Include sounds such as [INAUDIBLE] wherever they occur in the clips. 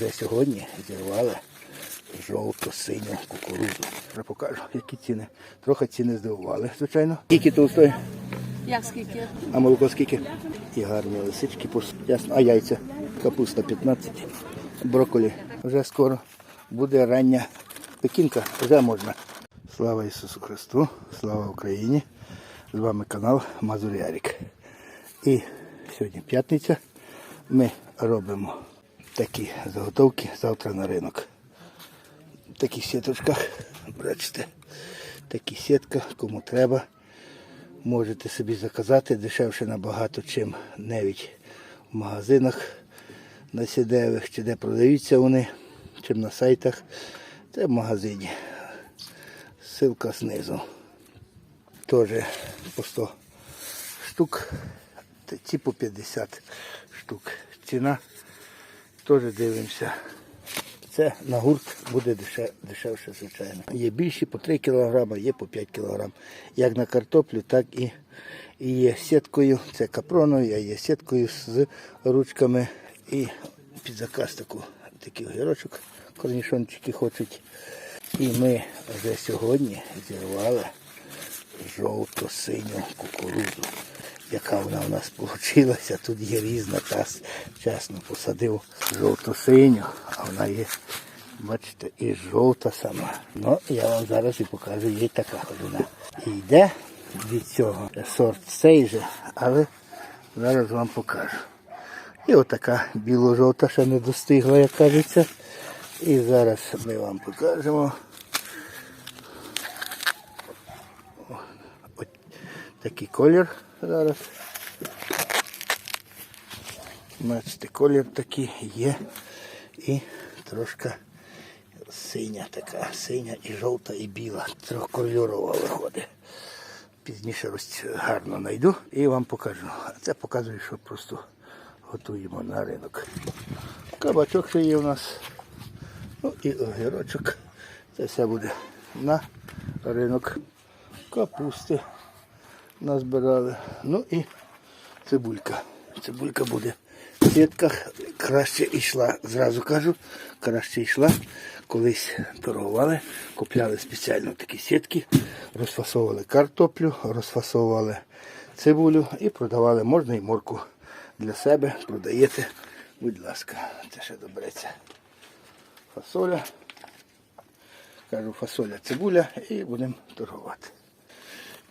вже сьогодні зірвали жовто-синю кукурудзу. Вже покажу, які ціни. Трохи ціни здивували, звичайно. Скільки толстої? Як скільки? А молоко скільки? І гарні лисички, ясно. А яйця? Капуста 15. Брокколі вже скоро. Буде рання пекінка, вже можна. Слава Ісусу Христу, слава Україні! З вами канал Мазур Ярік. І сьогодні п'ятниця. Ми робимо такі заготовки завтра на ринок. В таких сіточках, бачите, такі сітка, кому треба. Можете собі заказати дешевше набагато, чим навіть в магазинах на сідевих, чи де продаються вони, чим на сайтах. Це в магазині. Ссылка знизу. Теж по 100 штук, ці по 50 штук. Ціна теж дивимося. Це на гурт буде деше- дешевше, звичайно. Є більші по 3 кг, є по 5 кг. Як на картоплю, так і, і є сіткою. Це капроною, а є сіткою з ручками. І під заказ таку, такий огірочок, корнішончики хочуть. І ми вже сьогодні зірвали жовто-синю кукурудзу. Яка вона у нас вийшла. Тут є різна час. Чесно посадив жовто-синю, а вона є, бачите, і жовта сама. Ну, я вам зараз і покажу, є така ходина. І йде від цього сорт цей же, але зараз вам покажу. І отака біло-жовта ще не достигла, як кажеться. І зараз ми вам покажемо. Такий колір зараз. Бачите, колір такий є. І трошки синя така, синя і жовта, і біла. Трьохкольорова виходить. Пізніше гарно знайду і вам покажу. Це показую, що просто готуємо на ринок. Кабачок ще є у нас. Ну і огірочок. Це все буде на ринок. Капусти назбирали. Ну і цибулька. Цибулька буде в сітках. Краще йшла, зразу кажу, краще йшла. Колись торгували, купляли спеціально такі сітки, розфасовували картоплю, розфасовували цибулю і продавали. Можна і морку для себе продаєте. Будь ласка, це ще добреться. Фасоля. Кажу, фасоля, цибуля і будемо торгувати.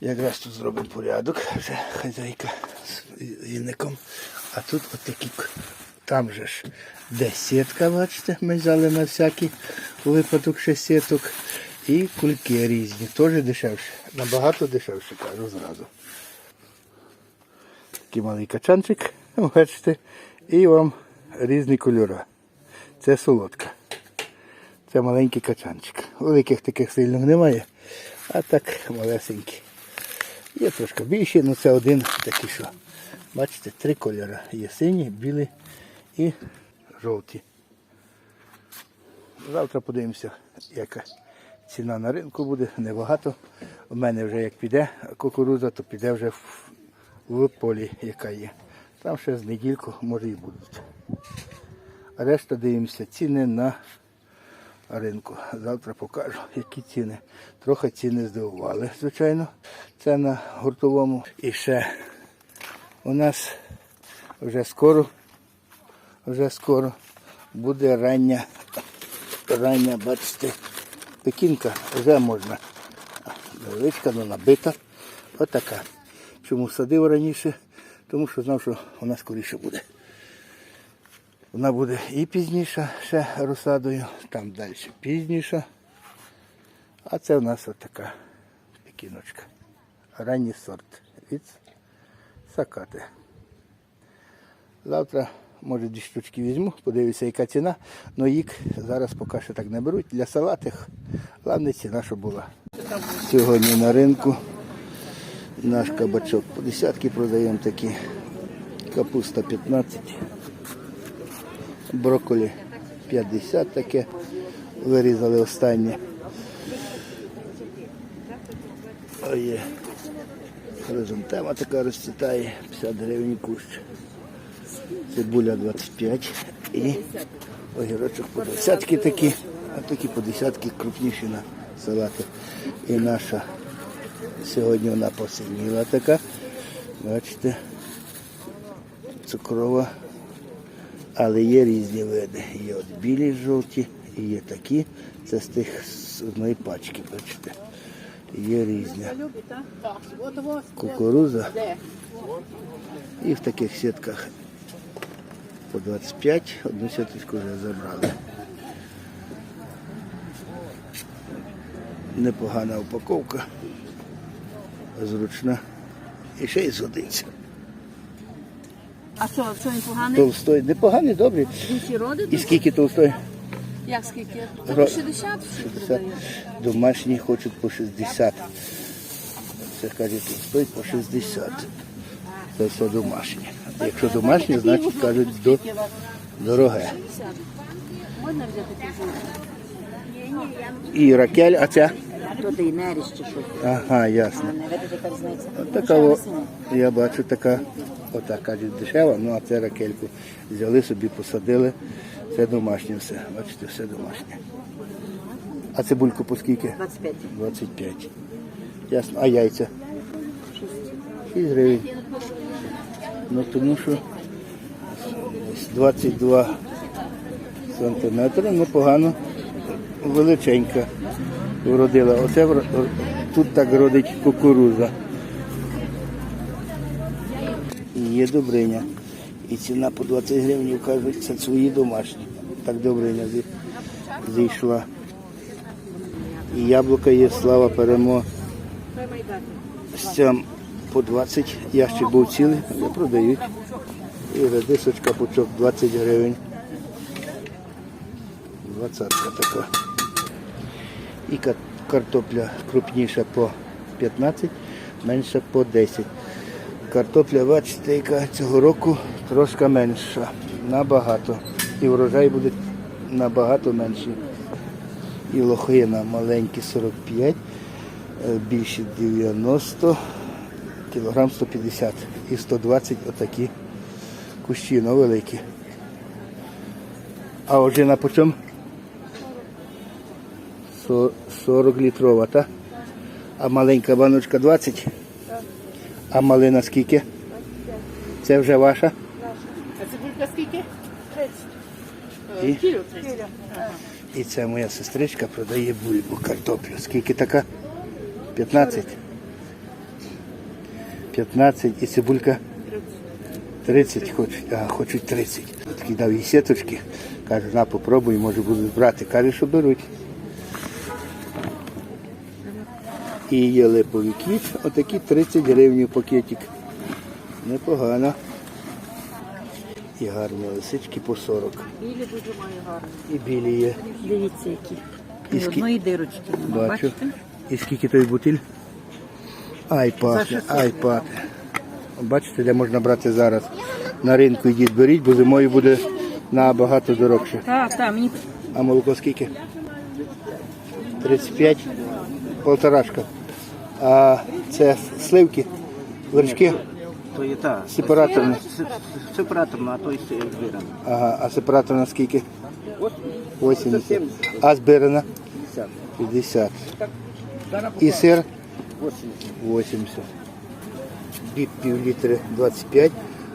Якраз тут зробимо порядок, вже хазяйка з віником. А тут отакі, к- там же ж де сітка, бачите, ми взяли на всякий випадок ще сіток. І кульки різні, теж дешевше. Набагато дешевше, кажу зразу. Такий малий качанчик, бачите, і вам різні кольори. Це солодка. Це маленький качанчик. Великих таких сильних немає, а так малесенькі. Є трошки більші, але це один такий, що. Бачите, три кольори. Є синій, білий і жовті. Завтра подивимося, яка ціна на ринку буде. Небагато. У мене вже як піде кукурудза, то піде вже в полі, яка є. Там ще з недільку, може і будуть. Решта дивимося ціни на ринку. [LAUGHS] Завтра покажу, [LAUGHS] які ціни. Трохи ціни здивували, звичайно. Це на гуртовому. І ще у нас вже скоро, вже скоро буде рання, рання, бачите, пекінка. Вже можна. Невеличка, але набита. Отака. Чому садив раніше? Тому що знав, що вона скоріше буде. Вона буде і пізніша ще розсадою, там далі пізніша. А це в нас отака пекіночка. Ранній сорт від сакати. Завтра, може, дві штучки візьму, подивлюся, яка ціна. Но їх зараз поки що так не беруть. Для салатих головне ціна, що була. Сьогодні на ринку наш кабачок по десятки продаємо такі. Капуста 15 брокколі 50 таке. Вирізали останнє. Є хризантема така розцвітає, 50 гривень кущ. Цибуля 25 і Огірочок по десятки такі, а такі по десятки крупніші на салати. І наша сьогодні вона посиніла така. Бачите, цукрова. Але є різні види. Є от білі жовті, і є такі. Це з тих з одної пачки, бачите. Є різні. Кукуруза. І в таких сітках по 25, одну сіточку вже забрали. Непогана упаковка, зручна. І ще й згодиться. А що, що він поганий? Толстой, непоганий, добрий. Інші роди? І скільки толстой? Як скільки? Ро- по 60 всі 60. продають. Домашні хочуть по 60. Це кажуть, толстой по 60. Це все домашнє. Якщо домашнє, значить кажуть до, дороге. Можна взяти? І ракель, а ця? Чи? Ага, ясно. Не видите, різниця? Така, о, я бачу, така, отак кажуть, дешева, ну а це ракельку взяли собі, посадили. Це домашнє все. Бачите, все домашнє. А цибульку по скільки? 25. 25. Ясно. А яйця? 6 гривень. Ну тому що 22 сантиметри, ну погано, величенька вродила. Оце тут так родить кукуруза. Є добриня. І ціна по 20 гривень, кажуть, це свої домашні. Так добриня зійшла. І яблука є, слава перемог. Стям по 20, ящик був цілий, але продають. І редисочка пучок 20 гривень. Двадцятка така. І картопля крупніша по 15, менша по 10. Картопля, бачите, цього року трошки менша. Набагато. І врожай буде набагато менший. І лохина маленькі 45, е, більші 90, кілограм 150 і 120 отакі кущі, ну великі. А ожина по чому? 40 літрова, так? А маленька баночка 20? А малина скільки? Це вже ваша? А цибулька скільки? І? Кіло 30. І це моя сестричка продає бульбу, картоплю. Скільки така? 15. 15 і цибулька 30 хочуть, а хочуть 30. Такі дав їй сіточки. Каже, на попробуй, може будуть брати. Каже, що беруть. І є липовий квіт, отакі 30 гривень пакетик. Непогано. І гарні лисички по 40. Білі дуже має гарно. І білі є. Дивіться, які. І скі- одної дирочки нема, Бачу. бачите? І скільки той бутиль? Ай, пахне, ай, пахне. Бачите, де можна брати зараз. На ринку йдіть, беріть, бо зимою буде набагато дорогше. Так, так, мені А молоко скільки? 35, полторашка. А це сливки, вершки, То є та сепараторні. сепараторна, а то й збирана. Ага, а сепараторна скільки? 80. А збирана? 50. І сир? 80. Бік пів літри 25,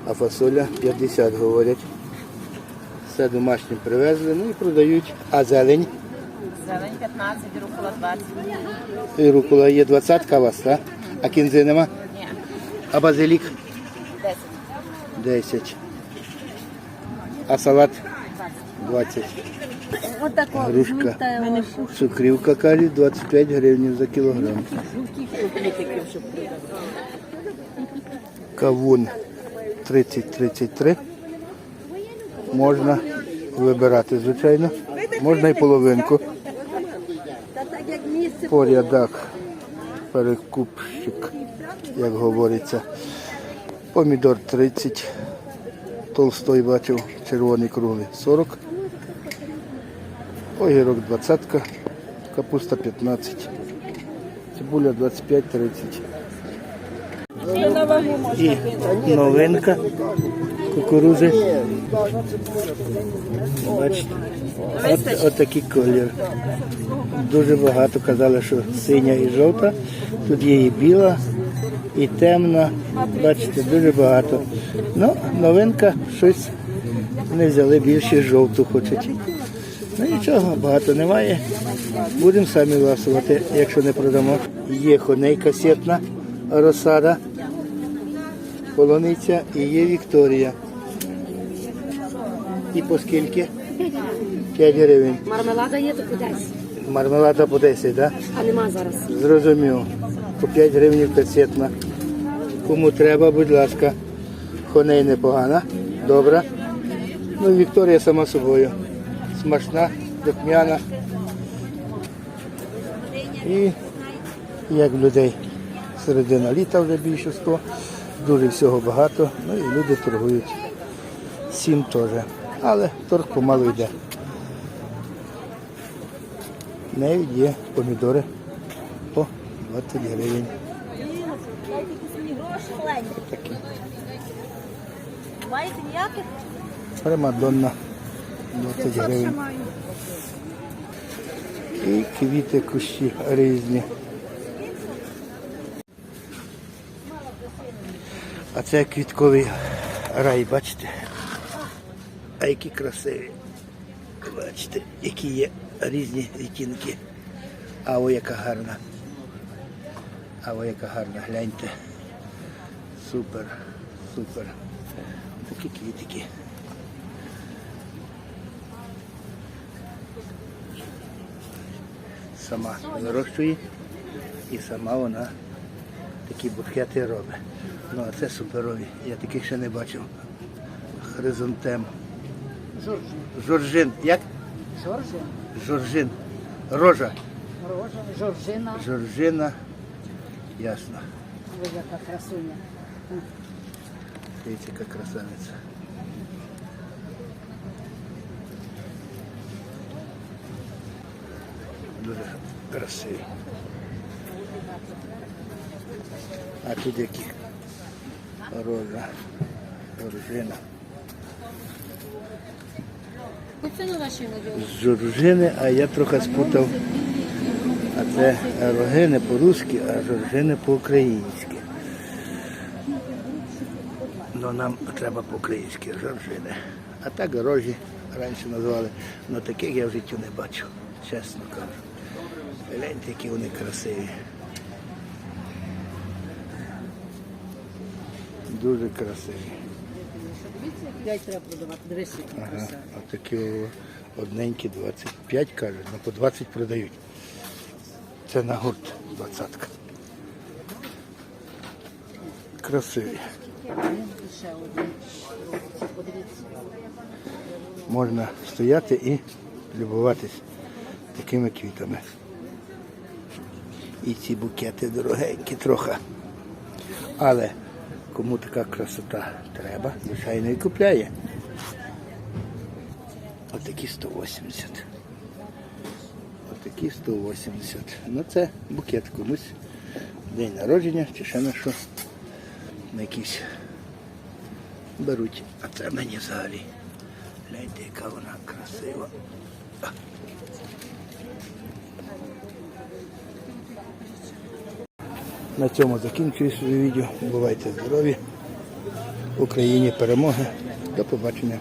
а фасоля 50 говорять. Все домашнє привезли, ну і продають. А зелень? Зелень 15, рукола 20. І рукола є 20 у вас, так? А кінзи нема? Ні, А базилік? 10. 10. А салат? 20. отако Грушка. Цукрівка каже 25 гривень за кілограм. Кавун 30-33. Можна вибирати, звичайно. Можна і половинку. По рядах перекупщик, як говориться. Помідор 30. Толстой бачив, червоний круглий 40. Огірок 20, капуста 15, цибуля 25-30. І новинка кукурузи. Бачите? От, от такий колір. Дуже багато казали, що синя і жовта. Тут є і біла, і темна. Бачите, дуже багато. Ну, новинка, щось не взяли більше жовту хочуть. Ну нічого, багато немає. Будемо самі ласувати, якщо не продамо. Є хоней касетна розсада, полуниця і є Вікторія. І по скільки? 5 гривень. Мармелада є, то кудись. Мармелада по 10, так? А нема зараз. Зрозумів. По 5 гривень касетна. Кому треба, будь ласка. Хоней непогана, добра. Ну і Вікторія сама собою. Смачна, духмяна. І як людей середина літа вже більше 100, дуже всього багато. Ну і люди торгують. Сім теж. Але торг помалу йде. Навіть є помідори по 20 гривень. Такі. Маєте ніяких? Примадонна 20 гривень. І квіти кущі різні. А це квітковий рай, бачите? А які красиві. Бачите, які є різні відтінки. А о, яка гарна. А о, яка гарна, гляньте. Супер, супер. Такі квітики. Сама вирощує і сама вона такі букети робить. Ну, а це суперові. Я таких ще не бачив. Хризантем. Жоржин. Як? Жоржин, Жоржин. Рожа. рожа, жоржина. Жоржина. Ясно. Ой, яка красуня. Дивіться, яка красавиця. Дуже красиві. А тут які роза, жоржина. З жоржини, а я трохи спутав. А це рогини по-русски, а жоржини по-українськи. Ну нам треба по-українськи жоржини. А так рожі раніше називали. Ну таких я в житті не бачив, чесно кажу. Гляньте, які вони красиві. Дуже красиві. П'ять треба продавати. Дивись, які Ага, краса. а такі о, одненькі 25 кажуть, ну по 20 продають. Це на гурт двадцятка. Красиві. Ще один. Подивіться. Можна стояти і любуватись такими квітами. І ці букети дорогенькі трохи. Але кому така красота треба, звичайно і купляє. Отакі 180. Отакі 180. Ну це букет комусь. День народження чи ще на що. На якісь беруть. А це мені взагалі. Гляньте, яка вона красива. На цьому закінчую своє відео. Бувайте здорові. Україні перемоги. До побачення.